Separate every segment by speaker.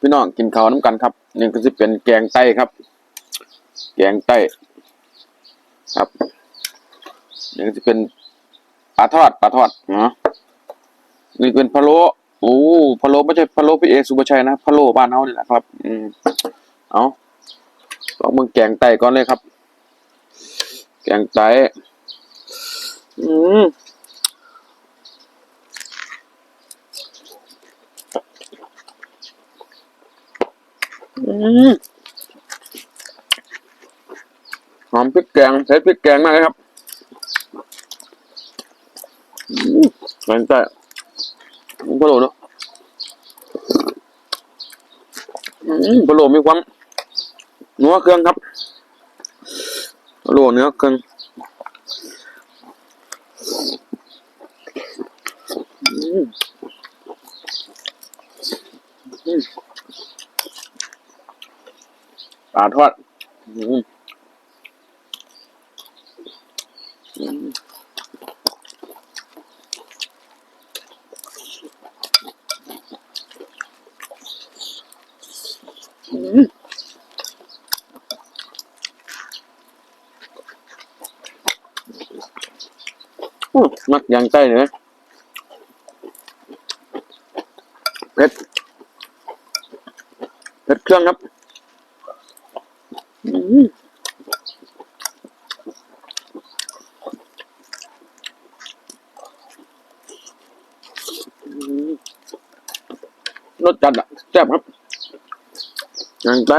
Speaker 1: พี่น้องกินข้าวน้ำกันครับนี่ก็จะเป็นแกงไต้ครับ แกงไต้ครับนี่ก็จะเป็นปลาทอดปลาทอดเนาะนี่เป็นพะโล้โอ้พะโล้ไม่ใช่พะโล้พี่เอสุภชัยนะพะโล้บ้านเฮานี่แหละครับ อืมเอาลองมึงแกงไต้ก่อนเลยครับ แกงไต้อืม หอมพริกแกงใช้พริกแกงมากเลยครับอืมแกงใต้มันพะโล้เนาะอืมพะโล้มีความนัวเครื่องครับพะโล้เนื้อเครื่องอืมอืม ปลาทอดอืมอืมอืมอู้มักยางใต้เลยเผ็ดเผ็ดเครื่องครับอืมอืม รสจัดอะแซ่บครับย่างไร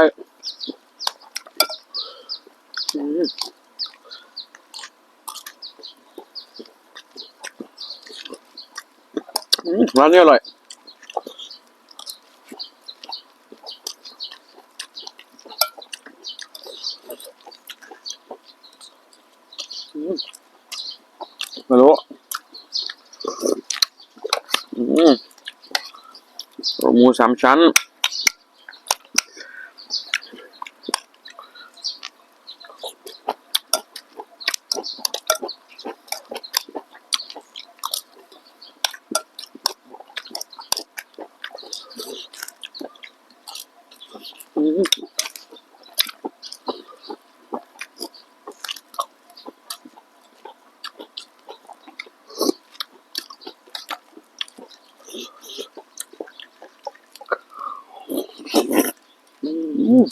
Speaker 1: อืมอืมร้านนี้อร่อย ไม่รู้หมูสามชั้น อืม